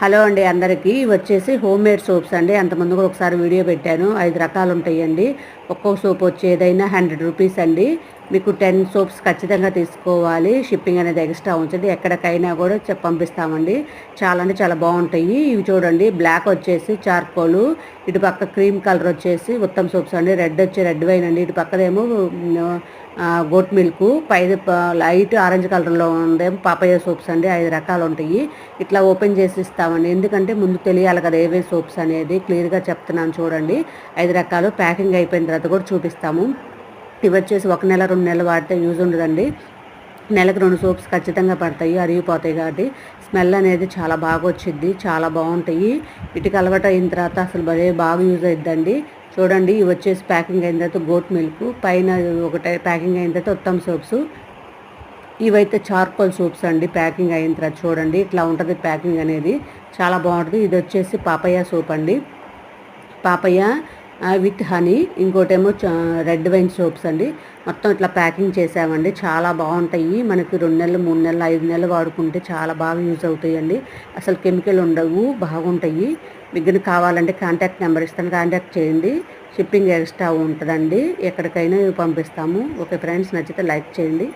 Hello అండి అందరికీ. వచ్చేసి హోమ్ మేడ్ సోప్స్ అండి. అంతకుముందు కూడా ఒకసారి వీడియో పెట్టాను. ఐదు రకాలు ఉంటాయండి ఒక్కొక్క సోప్ వచ్చి ఏదైనా హండ్రెడ్ రూపీస్ అండి. మీకు టెన్ సోప్స్ ఖచ్చితంగా తీసుకోవాలి. షిప్పింగ్ అనేది ఎక్స్ట్రా ఉంచండి. ఎక్కడికైనా కూడా పంపిస్తామండి. చాలా అంటే చాలా బాగుంటాయి. ఇవి చూడండి. బ్లాక్ వచ్చేసి చార్కోలు ఇటు పక్క క్రీమ్ కలర్ వచ్చేసి ఉత్తమ్ సోప్స్ అండి. రెడ్ వచ్చి రెడ్ వైన్ అండి. ఇటు పక్కదేమో గోట్ మిల్క్ పైది లైట్ ఆరెంజ్ కలర్లో ఉందేమో పాపయ్య సోప్స్ అండి. ఐదు రకాలు ఉంటాయి. ఇట్లా ఓపెన్ చేసి ఇస్తామండి. ఎందుకంటే ముందు తెలియాలి కదా ఏవే సోప్స్ అనేది. క్లియర్గా చెప్తున్నాను చూడండి. ఐదు రకాలు ప్యాకింగ్ అయిపోయిన తర్వాత కూడా చూపిస్తాము. ఇవి వచ్చేసి ఒక నెల రెండు నెలలు వాడితే యూజ్ ఉండదండి. నెలకు రెండు సోప్స్ ఖచ్చితంగా పడతాయి అరిగిపోతాయి కాబట్టి స్మెల్ అనేది చాలా బాగా వచ్చింది చాలా బాగుంటాయి. వీటికి అలవాటు అయిన తర్వాత అసలు భలే బాగా యూజ్ అయిద్దండి. చూడండి ఇవి వచ్చేసి ప్యాకింగ్ అయిన తర్వాత గోట్ మిల్క్ పైన ఒకటే ప్యాకింగ్ అయిన తర్వాత ఉత్తమ్ సోప్స్. ఇవైతే చార్కోల్ సోప్స్ అండి ప్యాకింగ్ అయిన తర్వాత చూడండి ఇట్లా ఉంటుంది ప్యాకింగ్ అనేది. చాలా బాగుంటుంది. ఇది వచ్చేసి పాపయ్య సోప్ అండి. Papaya with honey. ఇంకోటేమో రెడ్ వైన్ సోప్స్ అండి. మొత్తం ఇట్లా ప్యాకింగ్ చేసామండి. చాలా బాగుంటాయి. మనకి రెండు నెలలు మూడు నెలలు ఐదు నెలలు వాడుకుంటే చాలా బాగా యూజ్ అవుతాయండి. అసలు కెమికల్ ఉండవు బాగుంటాయి. మీకు కావాలంటే కాంటాక్ట్ నెంబర్ ఇస్తాను. కాంటాక్ట్ చేయండి. షిప్పింగ్ ఎక్స్ట్రా ఉంటుందండి. ఎక్కడికైనా పంపిస్తాము. ఓకే ఫ్రెండ్స్ నచ్చితే లైక్ చేయండి.